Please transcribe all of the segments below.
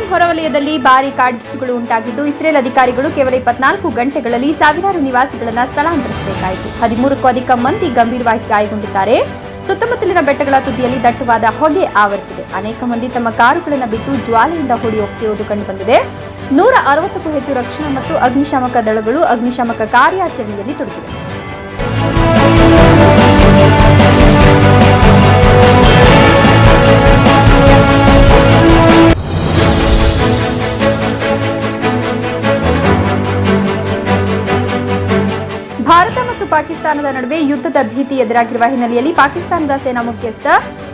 ವಲಯದಲ್ಲಿ ಭಾರಿ ಕಾಡ್ಗಿಚ್ಚುಗಳು ಉಂಟಾಗಿದ್ದು, ಇಸ್ರೇಲ್ ಅಧಿಕಾರಿಗಳು ಕೇವಲ ಇಪ್ಪತ್ನಾಲ್ಕು ಗಂಟೆಗಳಲ್ಲಿ ಸಾವಿರಾರು ನಿವಾಸಿಗಳನ್ನು ಸ್ಥಳಾಂತರಿಸಬೇಕಾಯಿತು. ಹದಿಮೂರಕ್ಕೂ ಅಧಿಕ ಮಂದಿ ಗಂಭೀರವಾಗಿ ಗಾಯಗೊಂಡಿದ್ದಾರೆ. ಸುತ್ತಮುತ್ತಲಿನ ಬೆಟ್ಟಗಳ ತುದಿಯಲ್ಲಿ ದಟ್ಟವಾದ ಹೊಗೆ ಆವರಿಸಿದೆ. ಅನೇಕ ಮಂದಿ ತಮ್ಮ ಕಾರುಗಳನ್ನು ಬಿಟ್ಟು ಜ್ವಾಲೆಯಿಂದ ಹೊಡಿ ಹೋಗ್ತಿರುವುದು ಕಂಡುಬಂದಿದೆ. ನೂರ ಅರವತ್ತಕ್ಕೂ ಹೆಚ್ಚು ರಕ್ಷಣಾ ಮತ್ತು ಅಗ್ನಿಶಾಮಕ ದಳಗಳು ಅಗ್ನಿಶಾಮಕ ಕಾರ್ಯಾಚರಣೆಯಲ್ಲಿ ತೊಡಗಿವೆ. ಪಾಕಿಸ್ತಾನದ ನಡುವೆ ಯುದ್ಧದ ಭೀತಿ ಎದುರಾಗಿರುವ ಹಿನ್ನೆಲೆಯಲ್ಲಿ ಪಾಕಿಸ್ತಾನದ ಸೇನಾ ಮುಖ್ಯಸ್ಥ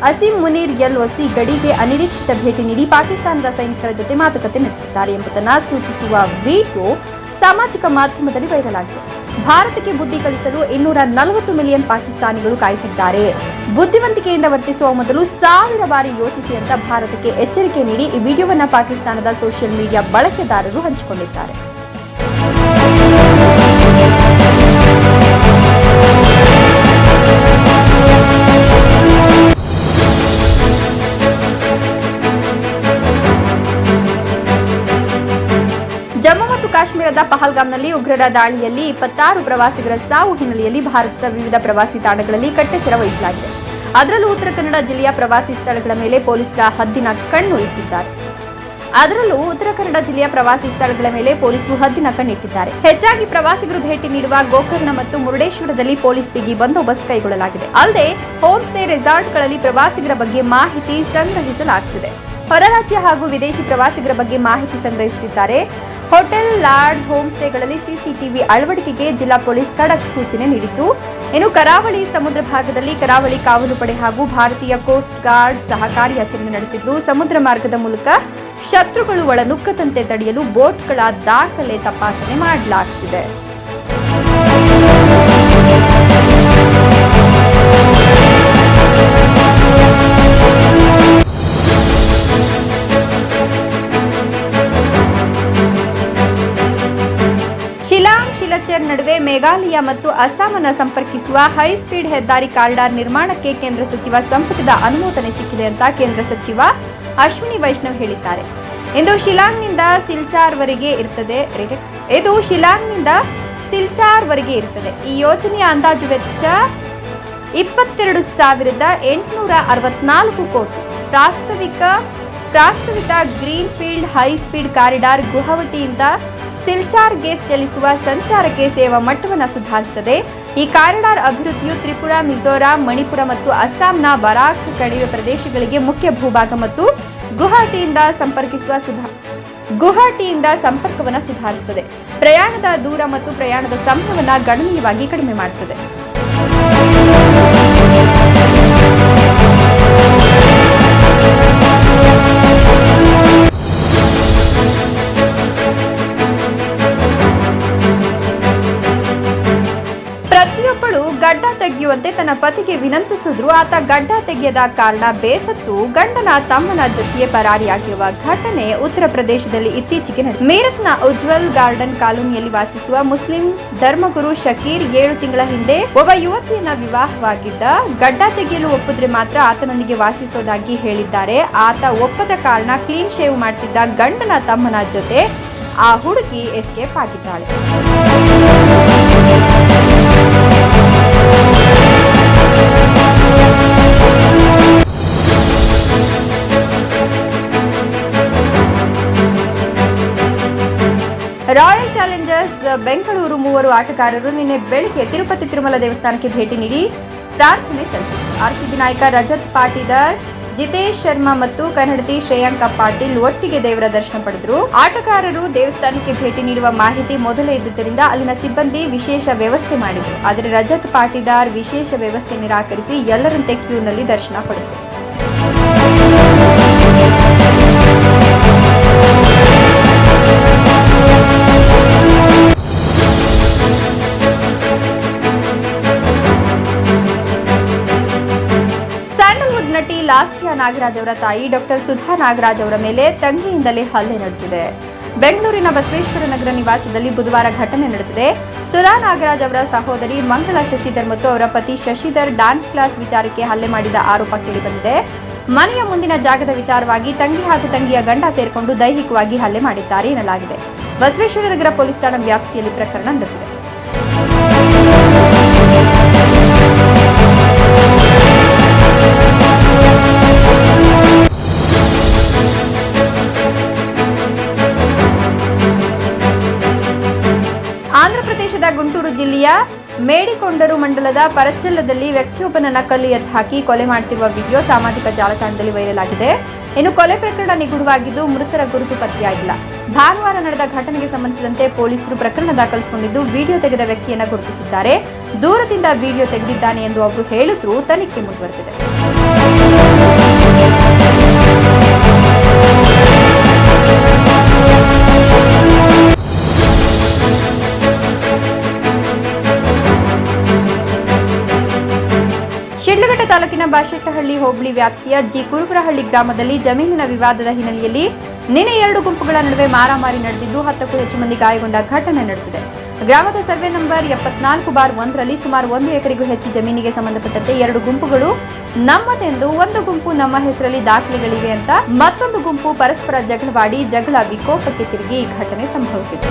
ಅಸೀಂ ಮುನೀರ್ ಎಲ್ ಒಸಿ ಗಡಿಗೆ ಅನಿರೀಕ್ಷಿತ ಭೇಟಿ ನೀಡಿ ಪಾಕಿಸ್ತಾನದ ಸೈನಿಕರ ಜೊತೆ ಮಾತುಕತೆ ನಡೆಸಿದ್ದಾರೆ ಎಂಬುದನ್ನು ಸೂಚಿಸುವ ವಿಡಿಯೋ ಸಾಮಾಜಿಕ ಮಾಧ್ಯಮದಲ್ಲಿ ವೈರಲ್ ಆಗಿದೆ. ಭಾರತಕ್ಕೆ ಬುದ್ಧಿ ಕಲಿಸಲು ಇನ್ನೂರ ನಲವತ್ತು ಮಿಲಿಯನ್ ಪಾಕಿಸ್ತಾನಿಗಳು ಕಾಯುತ್ತಿದ್ದಾರೆ. ಬುದ್ಧಿವಂತಿಕೆಯಿಂದ ವರ್ತಿಸುವ ಮೊದಲು ಸಾವಿರ ಬಾರಿ ಯೋಚಿಸಿ ಅಂತ ಭಾರತಕ್ಕೆ ಎಚ್ಚರಿಕೆ ನೀಡಿ ಈ ವಿಡಿಯೋವನ್ನು ಪಾಕಿಸ್ತಾನದ ಸೋಷಿಯಲ್ ಮೀಡಿಯಾ ಬಳಕೆದಾರರು ಹಂಚಿಕೊಂಡಿದ್ದಾರೆ. ಜಮ್ಮು ಮತ್ತು ಕಾಶ್ಮೀರದ ಪಹಲ್ಗಾಮ್ನಲ್ಲಿ ಉಗ್ರರ ದಾಳಿಯಲ್ಲಿ ಇಪ್ಪತ್ತಾರು ಪ್ರವಾಸಿಗರ ಸಾವು ಹಿನ್ನೆಲೆಯಲ್ಲಿ ಭಾರತದ ವಿವಿಧ ಪ್ರವಾಸಿ ತಾಣಗಳಲ್ಲಿ ಕಟ್ಟೆಚ್ಚರ ವಹಿಸಲಾಗಿದೆ. ಅದರಲ್ಲೂ ಉತ್ತರ ಕನ್ನಡ ಜಿಲ್ಲೆಯ ಪ್ರವಾಸಿ ಸ್ಥಳಗಳ ಮೇಲೆ ಪೊಲೀಸರ ಹದ್ದಿನ ಕಣ್ಣು ಇಟ್ಟಿದ್ದಾರೆ. ಅದರಲ್ಲೂ ಉತ್ತರ ಕನ್ನಡ ಜಿಲ್ಲೆಯ ಪ್ರವಾಸಿ ಸ್ಥಳಗಳ ಮೇಲೆ ಪೊಲೀಸರು ಹದ್ದಿನ ಕಣ್ಣಿಟ್ಟಿದ್ದಾರೆ ಹೆಚ್ಚಾಗಿ ಪ್ರವಾಸಿಗರು ಭೇಟಿ ನೀಡುವ ಗೋಕರ್ಣ ಮತ್ತು ಮುರುಡೇಶ್ವರದಲ್ಲಿ ಪೊಲೀಸ್ ಬಿಗಿ ಬಂದೋಬಸ್ತ್ ಕೈಗೊಳ್ಳಲಾಗಿದೆ. ಅಲ್ಲದೆ ಹೋಮ್ ಸ್ಟೇ ರೆಸಾರ್ಟ್ಗಳಲ್ಲಿ ಪ್ರವಾಸಿಗರ ಬಗ್ಗೆ ಮಾಹಿತಿ ಸಂಗ್ರಹಿಸಲಾಗುತ್ತಿದೆ ಹೊರ ರಾಜ್ಯ ಹಾಗೂ ವಿದೇಶಿ ಪ್ರವಾಸಿಗರ ಬಗ್ಗೆ ಮಾಹಿತಿ ಸಂಗ್ರಹಿಸುತ್ತಿದ್ದಾರೆ. ಹೋಟೆಲ್ ಲಾಡ್ಜ್ ಹೋಮ್ ಸ್ಟೇಗಳಲ್ಲಿ ಸಿಸಿಟಿವಿ ಅಳವಡಿಕೆಗೆ ಜಿಲ್ಲಾ ಪೊಲೀಸ್ ಖಡಕ್ ಸೂಚನೆ ನೀಡಿತ್ತು. ಇನ್ನು ಕರಾವಳಿ ಸಮುದ್ರ ಭಾಗದಲ್ಲಿ ಕರಾವಳಿ ಕಾವಲು ಪಡೆ ಹಾಗೂ ಭಾರತೀಯ ಕೋಸ್ಟ್ ಗಾರ್ಡ್ ಸಹ ಕಾರ್ಯಾಚರಣೆ ನಡೆಸಿದ್ದು, ಸಮುದ್ರ ಮಾರ್ಗದ ಮೂಲಕ ಶತ್ರುಗಳು ಒಳನುಕ್ಕದಂತೆ ತಡೆಯಲು ಬೋಟ್ಗಳ ದಾಖಲೆ ತಪಾಸಣೆ ಮಾಡಲಾಗುತ್ತಿದೆ ಶಿಲಾಂಗ್ ನಡುವೆ ಮೇಘಾಲಯ ಮತ್ತು ಅಸ್ಸಾಮನ್ನು ಸಂಪರ್ಕಿಸುವ ಹೈ ಸ್ಪೀಡ್ ಹೆದ್ದಾರಿ ಕಾರಿಡಾರ್ ನಿರ್ಮಾಣಕ್ಕೆ ಕೇಂದ್ರ ಸಚಿವ ಸಂಪುಟದ ಅನುಮೋದನೆ ಸಿಕ್ಕಿದೆ ಅಂತ ಕೇಂದ್ರ ಸಚಿವ ಅಶ್ವಿನಿ ವೈಷ್ಣವ್ ಹೇಳಿದ್ದಾರೆ. ಇಂದು ಶಿಲಾಂಗ್ನಿಂದ ಸಿಲ್ಚಾರ್ವರೆಗೆ ಇರ್ತದೆ. ಇದು ಶಿಲಾಂಗ್ನಿಂದ ಸಿಲ್ಚಾರ್ವರೆಗೆ ಇರ್ತದೆ. ಈ ಯೋಜನೆಯ ಅಂದಾಜು ವೆಚ್ಚ ಇಪ್ಪತ್ತೆರಡು ಸಾವಿರದ ಎಂಟುನೂರ ಅರವತ್ನಾಲ್ಕು ಕೋಟಿ. ಪ್ರಾಸ್ತಾವಿಕ ಪ್ರಾಸ್ತಾವಿಕ green field high speed corridor ಗುವಾಹಟಿಯಿಂದ ಸಿಲ್ಚಾರ್ಗೆ ಚಲಿಸುವ ಸಂಚಾರಕ್ಕೆ ಸೇವಾ ಮಟ್ಟವನ್ನು ಸುಧಾರಿಸುತ್ತದೆ. ಈ ಕಾರಿಡಾರ್ ಅಭಿವೃದ್ಧಿಯು ತ್ರಿಪುರ, ಮಿಜೋರಾಂ, ಮಣಿಪುರ ಮತ್ತು ಅಸ್ಸಾಂನ ಬರಾಕ್ ಕಣಿವೆ ಪ್ರದೇಶಗಳಿಗೆ ಮುಖ್ಯ ಭೂಭಾಗ ಮತ್ತು ಗುವಾಹಟಿಯಿಂದ ಸಂಪರ್ಕಿಸುವ ಸುಧಾ, ಗುವಾಹಟಿಯಿಂದ ಸಂಪರ್ಕವನ್ನು ಸುಧಾರಿಸುತ್ತದೆ. ಪ್ರಯಾಣದ ದೂರ ಮತ್ತು ಪ್ರಯಾಣದ ಸಮಯವನ್ನು ಗಣನೀಯವಾಗಿ ಕಡಿಮೆ ಮಾಡುತ್ತದೆ. ವಿನಂತಿಸಿದ್ರು, ಆತ ಗಡ್ಡ ತೆಗೆಯದ ಕಾರಣ ಬೇಸತ್ತು ಗಂಡನ ತಮ್ಮನ ಜೊತೆಗೆ ಪರಾರಿಯಾಗಿರುವ ಘಟನೆ ಉತ್ತರ ಪ್ರದೇಶದಲ್ಲಿ ಇತ್ತೀಚೆಗೆ ಮೇರತ್ನ ಉಜ್ವಲ್ ಗಾರ್ಡನ್ ಕಾಲೋನಿಯಲ್ಲಿ ವಾಸಿಸುವ ಮುಸ್ಲಿಂ ಧರ್ಮಗುರು ಶಕೀರ್ ಏಳು ತಿಂಗಳ ಹಿಂದೆ ಒಬ್ಬ ಯುವತಿಯನ್ನ ವಿವಾಹವಾಗಿದ್ದ ಗಡ್ಡ ತೆಗೆಯಲು ಒಪ್ಪಿದ್ರೆ ಮಾತ್ರ ಆತನೊಂದಿಗೆ ವಾಸಿಸೋದಾಗಿ ಹೇಳಿದ್ದಾರೆ. ಆತ ಒಪ್ಪದ ಕಾರಣ ಕ್ಲೀನ್ ಶೇವ್ ಮಾಡ್ತಿದ್ದ ಗಂಡನ ತಮ್ಮನ ಜೊತೆ ಆ ಹುಡುಗಿ ಎಸ್ಕೇಪ್ ಆಗಿದ್ದಾಳೆ. ಬೆಂಗಳೂರು ಮೂವರು ಆಟಗಾರರು ನಿನ್ನೆ ಬೆಳಿಗ್ಗೆ ತಿರುಪತಿ ತಿರುಮಲ ದೇವಸ್ಥಾನಕ್ಕೆ ಭೇಟಿ ನೀಡಿ ಪ್ರಾರ್ಥನೆ ಸಲ್ಲಿಸಿದರು. ಆರ್ಸಿಬಿ ನಾಯಕ ರಜತ್ ಪಾಟೀದಾರ್, ಜಿತೇಶ್ ಶರ್ಮಾ ಮತ್ತು ಕನ್ನಡತಿ ಶ್ರೇಯಾಂಕ ಪಾಟೀಲ್ ಒಟ್ಟಿಗೆ ದೇವರ ದರ್ಶನ ಪಡೆದರು. ಆಟಗಾರರು ದೇವಸ್ಥಾನಕ್ಕೆ ಭೇಟಿ ನೀಡುವ ಮಾಹಿತಿ ಮೊದಲೇ ಇದ್ದುದರಿಂದ ಅಲ್ಲಿನ ಸಿಬ್ಬಂದಿ ವಿಶೇಷ ವ್ಯವಸ್ಥೆ ಮಾಡಿದರು. ಆದರೆ ರಜತ್ ಪಾಟೀದಾರ್ ವಿಶೇಷ ವ್ಯವಸ್ಥೆ ನಿರಾಕರಿಸಿ ಎಲ್ಲರಂತೆ ಕ್ಯೂನಲ್ಲಿ ದರ್ಶನ ಪಡೆದರು. ನಾಗರಾಜ್ ಅವರ ತಾಯಿ ಡಾಕ್ಟರ್ ಸುಧಾ ನಾಗರಾಜ್ ಅವರ ಮೇಲೆ ತಂಗಿಯಿಂದಲೇ ಹಲ್ಲೆ ನಡೆದಿದೆ. ಬೆಂಗಳೂರಿನ ಬಸವೇಶ್ವರ ನಗರ ನಿವಾಸದಲ್ಲಿ ಬುಧವಾರ ಘಟನೆ ನಡೆದಿದೆ. ಸುಧಾ ನಾಗರಾಜ್ ಅವರ ಸಹೋದರಿ ಮಂಗಳ ಶಶಿಧರ್ ಮತ್ತು ಅವರ ಪತಿ ಶಶಿಧರ್ ಡಾನ್ಸ್ ಕ್ಲಾಸ್ ವಿಚಾರಕ್ಕೆ ಹಲ್ಲೆ ಮಾಡಿದ ಆರೋಪ ಕೇಳಿಬಂದಿದೆ. ಮನೆಯ ಮುಂದಿನ ಜಾಗದ ವಿಚಾರವಾಗಿ ತಂಗಿ ಹಾಗೂ ತಂಗಿಯ ಗಂಡ ಸೇರಿಕೊಂಡು ದೈಹಿಕವಾಗಿ ಹಲ್ಲೆ ಮಾಡಿದ್ದಾರೆ ಎನ್ನಲಾಗಿದೆ. ಬಸವೇಶ್ವರ ನಗರ ಪೊಲೀಸ್ ಠಾಣಾ ವ್ಯಾಪ್ತಿಯಲ್ಲಿ ಪ್ರಕರಣ ನಡೆದಿದೆ. ಮಂಡಲದ ಪರಚಲ್ಲದಲ್ಲಿ ವ್ಯಕ್ತಿಯೊಬ್ಬನ ಹಾಕಿ ಕೊಲೆ ಮಾಡುತ್ತಿರುವ ವಿಡಿಯೋ ಸಾಮಾಜಿಕ ಜಾಲತಾಣದಲ್ಲಿ ವೈರಲ್ ಆಗಿದೆ. ಇನ್ನು ಕೊಲೆ ಪ್ರಕರಣ ನಿಗೂಢವಾಗಿದ್ದು ಮೃತರ ಗುರುತು ಪತ್ತೆಯಾಗಿಲ್ಲ. ಭಾನುವಾರ ನಡೆದ ಘಟನೆಗೆ ಸಂಬಂಧಿಸಿದಂತೆ ಪೊಲೀಸರು ಪ್ರಕರಣ ದಾಖಲಿಸಿಕೊಂಡಿದ್ದು ವಿಡಿಯೋ ತೆಗೆದ ವ್ಯಕ್ತಿಯನ್ನು ಗುರುತಿಸಿದ್ದಾರೆ. ದೂರದಿಂದ ವಿಡಿಯೋ ತೆಗೆದಿದ್ದಾನೆ ಎಂದು ಅವರು ಹೇಳಿದ್ರು ತನಿಖೆ ಮುಂದುವರೆದಿದೆ. ಹೋಬಳಿ ವ್ಯಾಪ್ತಿಯ ಜಿ ಕುರುಬರಹಳ್ಳಿ ಗ್ರಾಮದಲ್ಲಿ ಜಮೀನಿನ ವಿವಾದದ ಹಿನ್ನೆಲೆಯಲ್ಲಿ ನಿನ್ನೆ ಎರಡು ಗುಂಪುಗಳ ನಡುವೆ ಮಾರಾಮಾರಿ ನಡೆದಿದ್ದು ಹತ್ತಕ್ಕೂ ಹೆಚ್ಚು ಮಂದಿ ಗಾಯಗೊಂಡ ಘಟನೆ ನಡೆದಿದೆ. ಗ್ರಾಮದ ಸರ್ವೆ ನಂಬರ್ ಎಪ್ಪತ್ನಾಲ್ಕು ಬಾರ್ ಒಂದರಲ್ಲಿ ಸುಮಾರು ಒಂದು ಎಕರೆಗೂ ಹೆಚ್ಚು ಜಮೀನಿಗೆ ಸಂಬಂಧಪಟ್ಟಂತೆ ಎರಡು ಗುಂಪುಗಳು ನಮ್ಮದೆಂದು ಒಂದು ಗುಂಪು ನಮ್ಮ ಹೆಸರಲ್ಲಿ ದಾಖಲೆಗಳಿವೆ ಅಂತ ಮತ್ತೊಂದು ಗುಂಪು ಪರಸ್ಪರ ಜಗಳವಾಡಿ ಜಗಳ ವಿಕೋಪಕ್ಕೆ ತಿರುಗಿ ಈ ಘಟನೆ ಸಂಭವಿಸಿದೆ.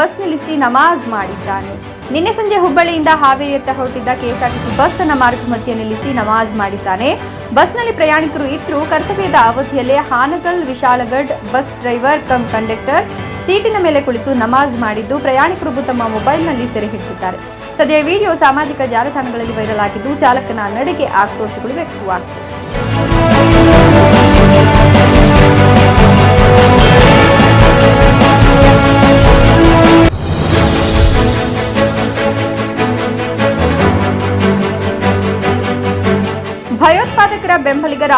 ಬಸ್ ನಿಲ್ಲಿಸಿ ನಮಾಜ್ ಮಾಡಿದ್ದಾನೆ. ನಿನ್ನೆ ಸಂಜೆ ಹುಬ್ಬಳ್ಳಿಯಿಂದ ಹಾವೇರಿಯತ್ತ ಹೊರಟಿದ್ದ ಕೆಎಸ್ಆರ್ಟಿಸಿ ಬಸ್ನ ಮಾರ್ಗ ಮಧ್ಯೆ ನಿಲ್ಲಿಸಿ ನಮಾಜ್ ಮಾಡಿದ್ದಾನೆ. ಬಸ್ನಲ್ಲಿ ಪ್ರಯಾಣಿಕರು ಇದ್ರು ಕರ್ತವ್ಯದ ಅವಧಿಯಲ್ಲೇ Hangal Vishalgad bus driver cum conductor ಸೀಟಿನ ಮೇಲೆ ಕುಳಿತು ನಮಾಜ್ ಮಾಡಿದ್ದು ಪ್ರಯಾಣಿಕರು ತಮ್ಮ ಮೊಬೈಲ್ನಲ್ಲಿ ಸೆರೆ ಹಿಡಿದಿದ್ದಾರೆ. ಸದ್ಯ ವಿಡಿಯೋ ಸಾಮಾಜಿಕ ಜಾಲತಾಣಗಳಲ್ಲಿ ವೈರಲ್ ಆಗಿದ್ದು ಚಾಲಕನ ನಡೆಗೆ ಆಕ್ರೋಶಗಳು ವ್ಯಕ್ತವಾಗ್ತಿವೆ.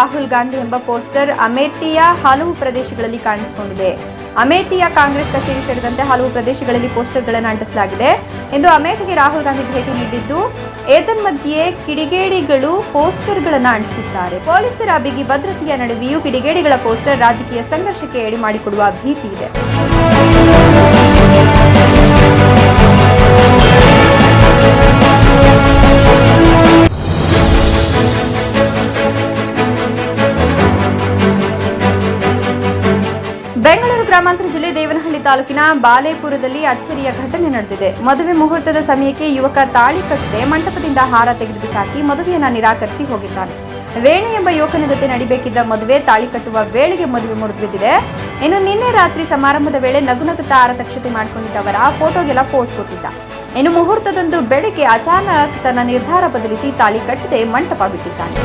ರಾಹುಲ್ ಗಾಂಧಿ ಎಂಬ ಪೋಸ್ಟರ್ ಅಮೇಥಿಯ ಹಲವು ಪ್ರದೇಶಗಳಲ್ಲಿ ಕಾಣಿಸಿಕೊಂಡಿದೆ. ಅಮೇಥಿಯ ಕಾಂಗ್ರೆಸ್ ಕಚೇರಿ ಸೇರಿದಂತೆ ಹಲವು ಪ್ರದೇಶಗಳಲ್ಲಿ ಪೋಸ್ಟರ್ಗಳನ್ನು ಅಂಟಿಸಲಾಗಿದೆ. ಎಂದು ಅಮೇಠಿಗೆ ರಾಹುಲ್ ಗಾಂಧಿ ಭೇಟಿ ನೀಡಿದ್ದು ಏತನ್ಮಧ್ಯೆ ಕಿಡಿಗೇಡಿಗಳು ಪೋಸ್ಟರ್ಗಳನ್ನು ಅಂಟಿಸಿದ್ದಾರೆ. ಪೊಲೀಸರ ಬಿಗಿ ಭದ್ರತೆಯ ನಡುವೆಯೂ ಕಿಡಿಗೇಡಿಗಳ ಪೋಸ್ಟರ್ ರಾಜಕೀಯ ಸಂಘರ್ಷಕ್ಕೆ ಎಡೆ ಮಾಡಿಕೊಡುವ ಭೀತಿ ಇದೆ. ತಾಲೂಕಿನ ಬಾಲೇಪುರದಲ್ಲಿ ಅಚ್ಚರಿಯ ಘಟನೆ ನಡೆದಿದೆ. ಮದುವೆ ಮುಹೂರ್ತದ ಸಮಯಕ್ಕೆ ಯುವಕ ತಾಳಿ ಕಟ್ಟದೆ. ಮಂಟಪದಿಂದ ಹಾರ ತೆಗೆದು ಸಾಕಿ ಮದುವೆಯನ್ನ ನಿರಾಕರಿಸಿ ಹೋಗಿದ್ದಾನೆ. ವೇಣು ಎಂಬ ಯುವಕನ ಜೊತೆ ನಡಿಬೇಕಿದ್ದ ಮದುವೆ ತಾಳಿ ಕಟ್ಟುವ ವೇಳೆಗೆ ಮದುವೆ ಮುರಿದಿದೆ ಇನ್ನು ನಿನ್ನೆ ರಾತ್ರಿ ಸಮಾರಂಭದ ವೇಳೆ ನಗುನಗುತ್ತಾ ಆರತಕ್ಷತೆ ಮಾಡಿಕೊಂಡಿದ್ದವರ ಫೋಟೋಗೆಲ್ಲ ಪೋಸ್ಟ್ ಕೊಟ್ಟಿದ್ದ. ಇನ್ನು ಮುಹೂರ್ತದಂದು ಬೆಳಗ್ಗೆ ಅಚಾನಕ್ ತನ್ನ ನಿರ್ಧಾರ ಬದಲಿಸಿ ತಾಳಿ ಕಟ್ಟದೆ, ಮಂಟಪ ಬಿಟ್ಟಿದ್ದಾನೆ.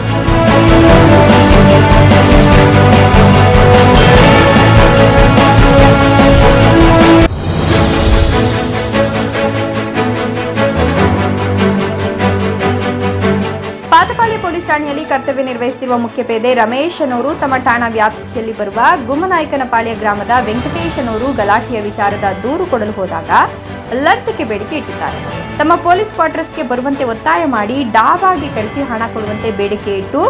ಕರ್ತವ್ಯ ನಿರ್ವಹಿಸುತ್ತಿರುವ ಮುಖ್ಯಪೇದೆ ರಮೇಶ್ ಅನ್ನೋರು ತಮ್ಮ ಠಾಣಾ ವ್ಯಾಪ್ತಿಯಲ್ಲಿ ಬರುವ ಗುಮ್ಮನಾಯಕನಪಾಳ್ಯ ಗ್ರಾಮದ ವೆಂಕಟೇಶನವರು ಗಲಾಟೆಯ ವಿಚಾರದ ದೂರು ಕೊಡಲು ಹೋದಾಗ ಲಂಚಕ್ಕೆ ಬೇಡಿಕೆ ಇಟ್ಟಿದ್ದಾರೆ. ತಮ್ಮ ಪೊಲೀಸ್ ಕ್ವಾರ್ಟರ್ಸ್ಗೆ ಬರುವಂತೆ ಒತ್ತಾಯ ಮಾಡಿ ಡಾವಾಗಿ ಕರೆಸಿ ಹಣ ಕೊಡುವಂತೆ ಬೇಡಿಕೆ ಇಟ್ಟು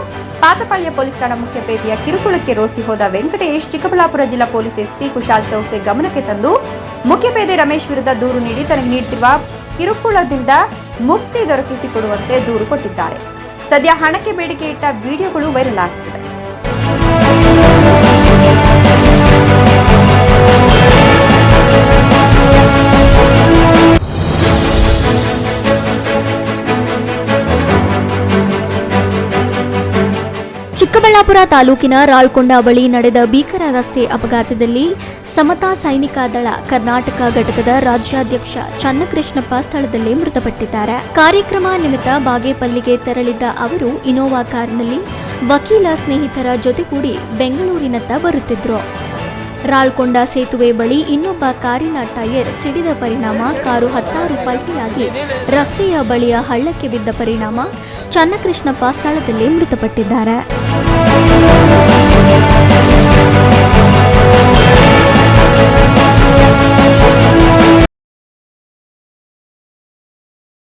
ಪಾತಪಾಳ್ಯ ಪೊಲೀಸ್ ಠಾಣಾ ಮುಖ್ಯಪೇದೆಯ ಕಿರುಕುಳಕ್ಕೆ ರೋಸಿ ಹೋದ ವೆಂಕಟೇಶ್ ಚಿಕ್ಕಬಳ್ಳಾಪುರ ಜಿಲ್ಲಾ ಪೊಲೀಸ್ ಎಸ್ಪಿ ಕುಶಾಲ್ ಚೌಕ್ಸೆ ಗಮನಕ್ಕೆ ತಂದು ಮುಖ್ಯಪೇದೆ ರಮೇಶ್ ವಿರುದ್ಧ ದೂರು ನೀಡಿ ತನಗೆ ನೀಡುತ್ತಿರುವ ಕಿರುಕುಳದಿಂದ ಮುಕ್ತಿ ದೊರಕಿಸಿಕೊಡುವಂತೆ ದೂರು ಕೊಟ್ಟಿದ್ದಾರೆ. ಸದ್ಯ ಹಣಕ್ಕೆ ಬೇಡಿಕೆ ಇಟ್ಟ ವಿಡಿಯೋಗಳು ವೈರಲ್ ಆಗ್ತಿವೆ ಚಿಕ್ಕಬಳ್ಳಾಪುರ ತಾಲೂಕಿನ ರಾಳ್ಕೊಂಡ ಬಳಿ ನಡೆದ ಭೀಕರ ರಸ್ತೆ ಅಪಘಾತದಲ್ಲಿ ಸಮತಾ ಸೈನಿಕ ದಳ ಕರ್ನಾಟಕ ಘಟಕದ ರಾಜ್ಯಾಧ್ಯಕ್ಷ ಚನ್ನಕೃಷ್ಣಪ್ಪ ಸ್ಥಳದಲ್ಲೇ ಮೃತಪಟ್ಟಿದ್ದಾರೆ. ಕಾರ್ಯಕ್ರಮ ನಿಮಿತ್ತ ಬಾಗೇಪಲ್ಲಿಗೆ ತೆರಳಿದ್ದ ಅವರು ಇನೋವಾ ಕಾರಿನಲ್ಲಿ ವಕೀಲ ಸ್ನೇಹಿತರ ಜೊತೆಗೂಡಿ ಬೆಂಗಳೂರಿನತ್ತ ಬರುತ್ತಿದ್ರು. ರಾಳ್ಕೊಂಡ ಸೇತುವೆ ಬಳಿ ಇನ್ನೊಬ್ಬ ಕಾರಿನ ಟೈರ್ ಸಿಡಿದ ಪರಿಣಾಮ, ಕಾರು ಹತ್ತಾರು ಪಲ್ಟಿಯಾಗಿ ರಸ್ತೆಯ ಬಳಿಯ ಹಳ್ಳಕ್ಕೆ ಬಿದ್ದ ಪರಿಣಾಮ ಚನ್ನಕೃಷ್ಣಪ್ಪ ಸ್ಥಳದಲ್ಲಿ ಮೃತಪಟ್ಟಿದ್ದಾರೆ.